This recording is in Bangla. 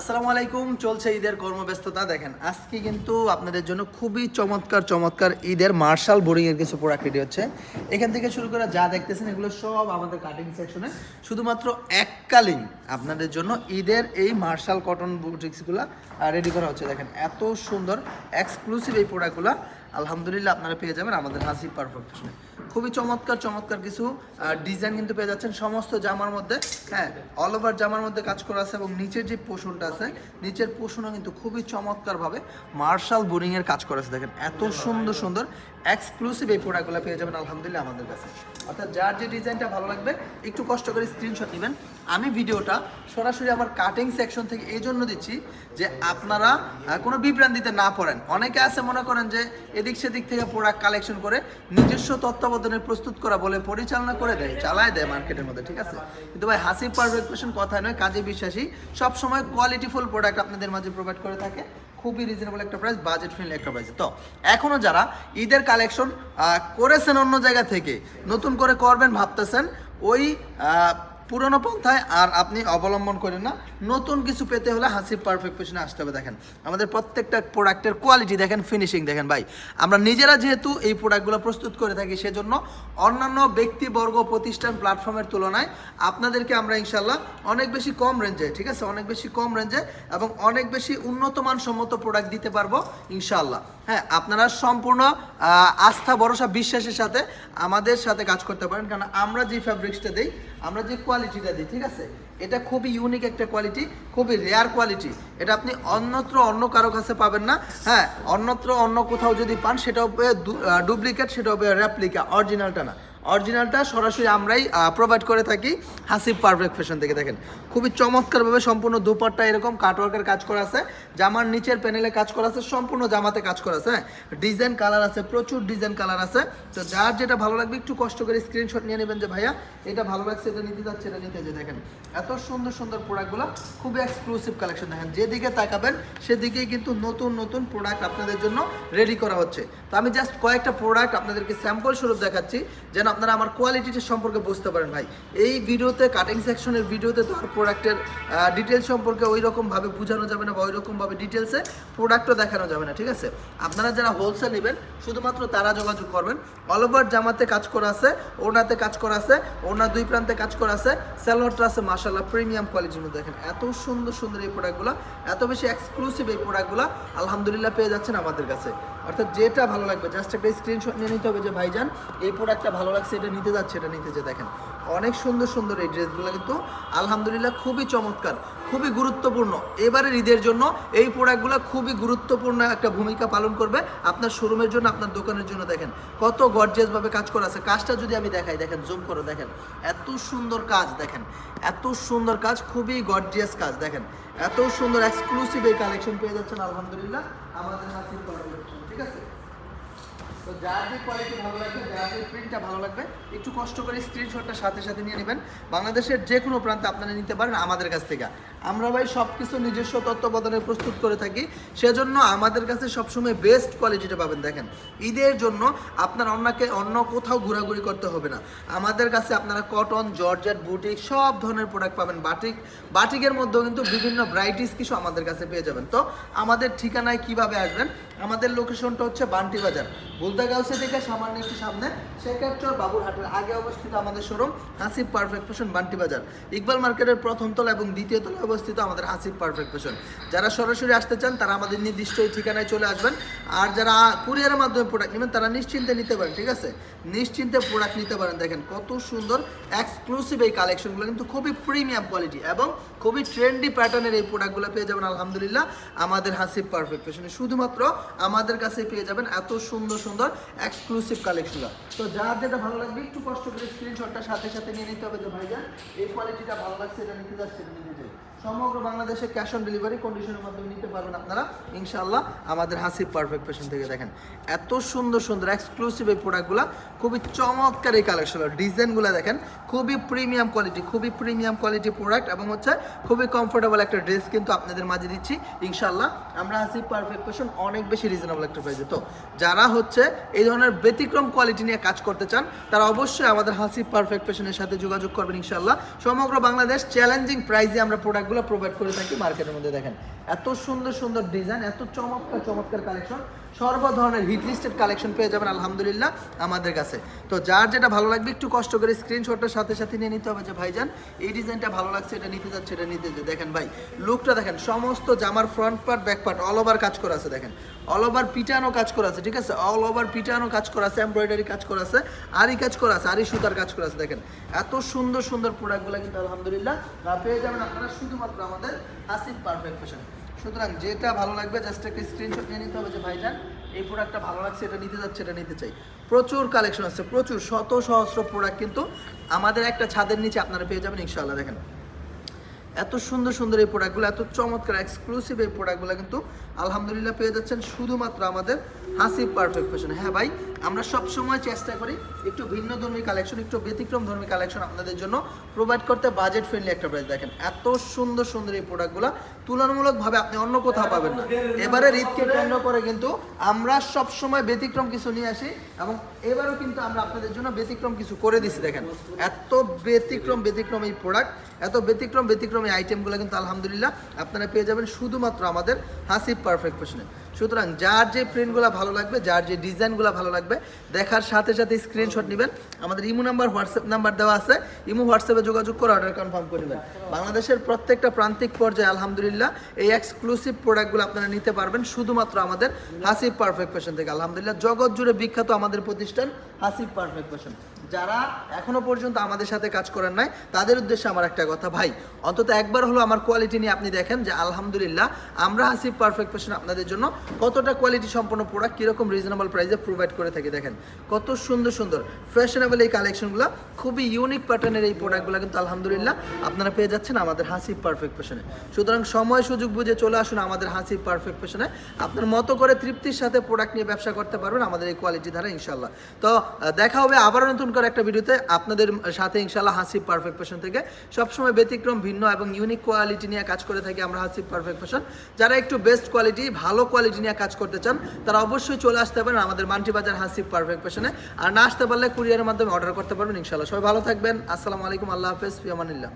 আসসালামু আলাইকুম, চলছে ঈদের কর্মব্যস্ততা। দেখেন, আজকে কিন্তু আপনাদের জন্য খুবই চমৎকার চমৎকার ঈদের মার্শাল বোরিং এর কিছু প্রোডাক্ট রেডি হচ্ছে। এখান থেকে শুরু করে যা দেখতেছেন, এগুলো সব আমাদের কাটিং সেকশনে শুধুমাত্র এককালীন আপনাদের জন্য ঈদের এই মার্শাল কটন বুটিক্সগুলো রেডি করা হচ্ছে। দেখেন, এত সুন্দর এক্সক্লুসিভ এই প্রোডাক্টগুলো আলহামদুলিল্লাহ আপনারা পেয়ে যাবেন আমাদের হাসি পারফেকশনে খুবই চমৎকার চমৎকার কিছু ডিজাইন কিন্তু পেয়ে যাচ্ছেন সমস্ত জামার মধ্যে। হ্যাঁ অল ওভার জামার মধ্যে কাজ করা আছে এবং নিচের যে পোষণটা আছে, নিচের পোষণও কিন্তু খুবই চমৎকারভাবে মার্শাল বোরিং এর কাজ করা আছে। দেখেন, এত সুন্দর সুন্দর এক্সক্লুসিভ এই প্রোডাক্টগুলো পেয়ে যাবেন আলহামদুলিল্লাহ আমাদের কাছে। অর্থাৎ যার যে ডিজাইনটা ভালো লাগবে, একটু কষ্ট করে স্ক্রিনশট নেবেন। আমি ভিডিওটা সরাসরি আমার কাটিং সেকশন থেকে এই জন্য দিচ্ছি যে আপনারা কোনো বিভ্রান্তিতে না পড়েন। অনেকে আছে মনে করেন যে এদিক সেদিক থেকে প্রোডাক্ট কালেকশন করে নিজস্ব তত্ত্বাবধানে প্রস্তুত করা বলে পরিচালনা করে দেয়, চালায় দেয় মার্কেটের মধ্যে, ঠিক আছে? কিন্তু ভাই হাসি পারফেকশন কথা নয়, কাজে বিশ্বাসী, সবসময় কোয়ালিটিফুল প্রোডাক্ট আপনাদের মাঝে প্রোভাইড করে থাকে, খুবই রিজনেবল একটা প্রাইস বাজেট ফ্রেন্ডলি একটা প্রাইস তো এখনও যারা ঈদের কালেকশন করেছেন অন্য জায়গা থেকে, নতুন করে করবেন ভাবতেছেন, ওই পুরনো পন্থায় আর আপনি অবলম্বন করেন না। নতুন কিছু পেতে হলে হাসির পারফেক্ট পেছনে আসতে হবে, দেখেন। আমাদের প্রত্যেকটা প্রোডাক্টের কোয়ালিটি দেখেন ফিনিশিং দেখেন ভাই। আমরা নিজেরা যেহেতু এই প্রোডাক্টগুলো প্রস্তুত করে থাকি, সেজন্য অন্যান্য ব্যক্তিবর্গ প্রতিষ্ঠান প্ল্যাটফর্মের তুলনায় আপনাদেরকে আমরা ইনশাল্লাহ অনেক বেশি কম রেঞ্জে ঠিক আছে? অনেক বেশি কম রেঞ্জে এবং অনেক বেশি উন্নত মানসম্মত প্রোডাক্ট দিতে পারব ইনশাল্লাহ হ্যাঁ আপনারা সম্পূর্ণ আস্থা, ভরসা, বিশ্বাসের সাথে আমাদের সাথে কাজ করতে পারেন। কারণ আমরা যে ফ্যাব্রিক্সটা দিই, আমরা যে কোয়ালিটিটা দিই, ঠিক আছে? এটা খুবই ইউনিক একটা কোয়ালিটি খুবই রেয়ার কোয়ালিটি এটা আপনি অন্যত্র অন্য কারও কাছে পাবেন না। হ্যাঁ অন্যত্র অন্য কোথাও যদি পান, সেটা ডুপ্লিকেট সেটা হবে রেপ্লিকা অরিজিনালটা না। অরিজিনালটা সরাসরি আমরাই প্রোভাইড করে থাকি হাসিব পারফেক্ট ফ্যাশন থেকে, দেখেন। খুবই চমৎকারভাবে সম্পূর্ণ দুপাট্টা এরকম কাটওয়ার্কের কাজ করা আছে, জামার নিচের প্যানেলে কাজ করা আছে, সম্পূর্ণ জামাতে কাজ করা আছে হ্যাঁ? ডিজাইন কালার আছে, প্রচুর ডিজাইন কালার আছে। তো যার যেটা ভালো লাগবে, একটু কষ্ট করে স্ক্রিনশট নিয়ে নেবেন যে, ভাইয়া, এটা ভালো লাগছে, এটা নিতে যাচ্ছে, এটা নিতে যে দেখেন, এত সুন্দর সুন্দর প্রোডাক্টগুলো খুবই এক্সক্লুসিভ কালেকশন দেখেন, যেদিকে তাকাবেন, সেদিকেই কিন্তু নতুন নতুন প্রোডাক্ট আপনাদের জন্য রেডি করা হচ্ছে। তো আমি জাস্ট কয়েকটা প্রোডাক্ট আপনাদেরকে স্যাম্পল স্বরূপ দেখাচ্ছি, যেন আপনারা আমার কোয়ালিটিটা সম্পর্কে বুঝতে পারেন ভাই। এই ভিডিওতে কাটিং সেকশনের ভিডিওতে তো আর প্রোডাক্টের ডিটেলস সম্পর্কে ওই রকমভাবে বোঝানো যাবে না বা ওই রকমভাবে ডিটেলসে প্রোডাক্টও দেখানো যাবে না, ঠিক আছে? আপনারা যারা হোলসেল নেবেন, শুধুমাত্র তারা যোগাযোগ করবেন। অল ওভার জামাতে কাজ করা আছে ওনাতে কাজ করা আছে ওনার দুই প্রান্তে কাজ করা আছে স্যালোয়ারটা আছে মাসাল্লাহ প্রিমিয়াম কোয়ালিটির মধ্যে। দেখেন, এত সুন্দর সুন্দর এই প্রোডাক্টগুলো এত বেশি এক্সক্লুসিভ এই প্রোডাক্টগুলো আলহামদুলিল্লাহ পেয়ে যাচ্ছেন আমাদের কাছে। অর্থাৎ যেটা ভালো লাগবে জাস্ট একটা স্ক্রিনশট নিয়ে নিতে হবে যে, ভাইজান, এই প্রোডাক্টটা ভালো লাগছে এটা নিতে যাচ্ছে, এটা নিতে যে দেখেন, অনেক সুন্দর সুন্দর এই ড্রেসগুলো কিন্তু আলহামদুলিল্লাহ খুবই চমৎকার, খুবই গুরুত্বপূর্ণ। এবারের ঈদের জন্য এই প্রোডাক্টগুলো খুবই গুরুত্বপূর্ণ একটা ভূমিকা পালন করবে আপনার শোরুমের জন্য, আপনার দোকানের জন্য। দেখেন, কত গর্জিয়াসভাবে কাজ করা আছে। কাজটা যদি আমি দেখাই, দেখেন, জুম করো, দেখেন, এত সুন্দর কাজ, দেখেন, এত সুন্দর কাজ, খুবই গর্জিয়াস কাজ, দেখেন, এত সুন্দর এক্সক্লুসিভ এই কালেকশন পেয়ে যাচ্ছেন, আলহামদুলিল্লাহ, আমাদের ঠিক আছে? তো যার যে কোয়ালিটি ভালো লাগবে, যার যে প্রিন্টটা ভালো লাগবে, একটু কষ্ট করে স্ক্রিনশটটা সাথে সাথে নিয়ে নেবেন। বাংলাদেশের যে কোনো প্রান্তে আপনারা নিতে পারেন আমাদের কাছ থেকে। আমরা ভাই সব কিছু নিজস্ব তত্ত্বাবধানে প্রস্তুত করে থাকি। সেজন্য আমাদের কাছে সবসময় বেস্ট কোয়ালিটিটা পাবেন। দেখেন, ঈদের জন্য আপনার অন্যকে, অন্য কোথাও ঘোরাঘুরি করতে হবে না। আমাদের কাছে আপনারা কটন জর্জেট, বুটিক, সব ধরনের প্রোডাক্ট পাবেন। বাটিক, বাটিকের মধ্যেও কিন্তু বিভিন্ন ভ্যারাইটিস কিছু আমাদের কাছে পেয়ে যাবেন। তো আমাদের ঠিকানায় কীভাবে আসবেন? আমাদের লোকেশনটা হচ্ছে বান্টি বাজার বুলদাগাউসে থেকে সামান্য একটু সামনে। শেখারচর বাবুরহাটের আগে অবস্থিত আমাদের showroom Hasib perfect fashion Banti Bazar. Iqbal মার্কেটের প্রথম তলা এবং দ্বিতীয় তলায় অবস্থিত আমাদের হাসিব পারফেক্ট ফ্যাশন যারা সরাসরি আসতে চান, তারা আমাদের নির্দিষ্ট এই ঠিকানায় চলে আসবেন। আর যারা কুরিয়ারের মাধ্যমে প্রোডাক্ট নেবেন, তারা নিশ্চিন্তে নিতে পারেন, ঠিক আছে? নিশ্চিন্তে প্রোডাক্ট নিতে পারেন। দেখেন কত সুন্দর এক্সক্লুসিভ এই কালেকশনগুলো কিন্তু খুবই প্রিমিয়াম কোয়ালিটি এবং খুবই ট্রেন্ডি প্যাটার্নের এই প্রোডাক্টগুলো পেয়ে যাবেন, আলহামদুলিল্লাহ। আমাদের হাসিব পারফেক্ট ফ্যাশনে শুধুমাত্র আমাদের কাছে পেয়ে যাবেন এত সুন্দর সুন্দর এক্সক্লুসিভ কালেকশনগুলো তো যার যেটা ভালো লাগবে, একটু কষ্ট করে স্ক্রিনশটটা সাথে সাথে নিয়ে নিতে হবে যে, ভাইজান, এই কোয়ালিটিটা ভালো লাগছে, এটা নিতে যাচ্ছে নিতে চাই সমগ্র বাংলাদেশে ক্যাশ অন ডেলিভারি কন্ডিশনের মাধ্যমে নিতে পারবেন আপনারা। ইনশাআল্লাহ আমাদের হাসিব পারফেক্ট ফ্যাশন থেকে দেখেন। এত সুন্দর সুন্দর এক্সক্লুসিভ এই প্রোডাক্টগুলো খুবই চমৎকার এই কালেকশন ডিজাইনগুলো দেখেন, খুবই প্রিমিয়াম কোয়ালিটি খুবই প্রিমিয়াম কোয়ালিটি প্রোডাক্ট এবং হচ্ছে খুবই কমফোর্টেবল একটা ড্রেস কিন্তু আপনাদের মাঝে দিচ্ছি। ইনশাআল্লাহ আমরা হাসিব পারফেক্ট ফ্যাশন অনেক বেশি রিজনেবল একটা প্রাইসে তো যারা হচ্ছে এই ধরনের ব্যতিক্রম কোয়ালিটি নিয়ে কাজ করতে চান, তারা অবশ্যই আমাদের হাসিব পারফেক্ট ফ্যাশনের সাথে যোগাযোগ করবেন ইনশাআল্লাহ। সমগ্র বাংলাদেশ চ্যালেঞ্জিং প্রাইসে আমরা প্রোডাক্ট প্রোডাক্টগুলো প্রোভাইড করে থাকি মার্কেটের মধ্যে দেখেন। এত সুন্দর সুন্দর ডিজাইন এত চমৎকার চমৎকার কালেকশন সর্ব ধরনের হিট লিস্টেড কালেকশন পেয়ে যাবেন, আলহামদুলিল্লাহ, আমাদের কাছে। তো যার যেটা ভালো লাগবে, একটু কষ্ট করে স্ক্রিনশটটার সাথে সাথে নিয়ে নিতে হবে যে, ভাইজান, এই ডিজাইনটা ভালো লাগছে, এটা নিতে যাচ্ছে, এটা নিতে যাচ্ছে। দেখেন ভাই লুকটা দেখেন, সমস্ত জামার front part back part all over কাজ করা আছে, দেখেন। অল ওভার পিটানো কাজ করা আছে, ঠিক আছে? অল ওভার পিটানো কাজ করা আছে এমব্রয়ডারি কাজ করা আছে, আরি কাজ করা আছে, আরি সুতার কাজ করা আছে, দেখেন। এত সুন্দর সুন্দর প্রোডাক্টগুলো কিন্তু, আলহামদুলিল্লাহ পেয়ে যাবেন আপনারা শুধুমাত্র আমাদের আসিফ পারফেক্ট ফ্যাশন সুতরাং যেটা ভালো লাগবে জাস্ট একটা স্ক্রিনশট নিয়ে নিতে হবে যে ভাইজান এই প্রোডাক্টটা ভালো লাগছে, এটা নিতে যাচ্ছে, এটা নিতে চাই। প্রচুর কালেকশন আছে, প্রচুর শত সহস্র প্রোডাক্ট কিন্তু আমাদের একটা ছাদের নিচে আপনারা পেয়ে যাবেন, ইনশাআল্লাহ, দেখেন। এত সুন্দর সুন্দর এই প্রোডাক্টগুলো এত চমৎকার এক্সক্লুসিভ এই প্রোডাক্টগুলো কিন্তু আলহামদুলিল্লাহ পেয়ে যাচ্ছেন শুধুমাত্র আমাদের হাসি পারফেক্ট ফ্যাশন হ্যাঁ ভাই, আমরা সব সময় চেষ্টা করি একটু ভিন্ন ধর্মী কালেকশন একটু ব্যতিক্রম ধর্মী কালেকশন আপনাদের জন্য প্রোভাইড করতে বাজেট ফ্রেন্ডলি একটা প্রাইস দেখেন, এত সুন্দর সুন্দর এই প্রোডাক্টগুলো তুলনামূলকভাবে আপনি অন্য কোথাও পাবেন না। এবারে ঈদকে কেন্দ্র করে কিন্তু আমরা সব সময় ব্যতিক্রম কিছু নিয়ে আসি এবং এবারও কিন্তু আমরা আপনাদের জন্য ব্যতিক্রম কিছু করে দিছি। দেখেন, এত ব্যতিক্রম ব্যতিক্রম এই প্রোডাক্ট এত ব্যতিক্রম ব্যতিক্রম এই আইটেমগুলো কিন্তু আলহামদুলিল্লাহ আপনারা পেয়ে যাবেন শুধুমাত্র আমাদের হাসিব পারফেক্ট ফ্যাশনে সুতরাং যার যে প্রিন্টগুলো ভালো লাগবে, যার যে ডিজাইনগুলো ভালো লাগবে, দেখার সাথে সাথে স্ক্রিনশট নেবেন। আমাদের ইমো নাম্বার, হোয়াটসঅ্যাপ নাম্বার দেওয়া আছে। ইমো হোয়াটসঅ্যাপে যোগাযোগ করে অর্ডার কনফার্ম করে নেবেন। বাংলাদেশের প্রত্যেকটা প্রান্তিক পর্যায়ে আলহামদুলিল্লাহ এই এক্সক্লুসিভ প্রোডাক্টগুলো আপনারা নিতে পারবেন শুধুমাত্র আমাদের হাসিব পারফেক্ট ফ্যাশন থেকে। আলহামদুলিল্লাহ, জগৎ জুড়ে বিখ্যাত আমাদের প্রতিষ্ঠান হাসিব পারফেক্ট ফ্যাশন যারা এখনও পর্যন্ত আমাদের সাথে কাজ করেন নাই, তাদের উদ্দেশ্যে আমার একটা কথা, ভাই, অন্তত একবার হলো আমার কোয়ালিটি নিয়ে আপনি দেখেন যে আলহামদুলিল্লাহ আমরা হাসিব পারফেক্ট ফ্যাশন আপনাদের জন্য। কতটা কোয়ালিটি সম্পন্ন প্রোডাক্ট কীরকম রিজনেবল প্রাইসে প্রোভাইড করে থাকি, দেখেন। কত সুন্দর সুন্দর ফ্যাশনেবল এই কালেকশনগুলো খুবই ইউনিক প্যাটার্নের এই প্রোডাক্টগুলো কিন্তু আলহামদুলিল্লাহ আপনারা পেয়ে যাচ্ছেন আমাদের হাসিব পারফেক্ট ফ্যাশনে সুতরাং সময়, সুযোগ বুঝে চলে আসুন আমাদের হাসিব পারফেক্ট ফ্যাশনে আপনার মতো করে তৃপ্তির সাথে প্রোডাক্ট নিয়ে ব্যবসা করতে পারবেন আমাদের এই কোয়ালিটি দ্বারা ইনশাল্লাহ তো দেখা হবে আবারও নতুন করে একটা ভিডিওতে আপনাদের সাথে ইনশাল্লাহ হাসিব পারফেক্ট ফ্যাশন থেকে সবসময় ব্যতিক্রম, ভিন্ন এবং ইউনিক কোয়ালিটি নিয়ে কাজ করে থাকি আমরা হাসিব পারফেক্ট ফ্যাশন যারা একটু বেস্ট কোয়ালিটি ভালো কোয়ালিটি নিয়ে কাজ করতে চান, তারা অবশ্যই চলে আসতে পারেন আমাদের মান্টি বাজার হাসিব পারফেক্ট ফ্যাশনে আর না আসতে পারলে কুরিয়ারের মাধ্যমে অর্ডার করতে পারবেন ইনশাল্লাহ সবাই ভালো থাকবেন। আসসালামু আলাইকুম। আল্লাহ হাফেজ। ফিয়ামানিল্লাহ।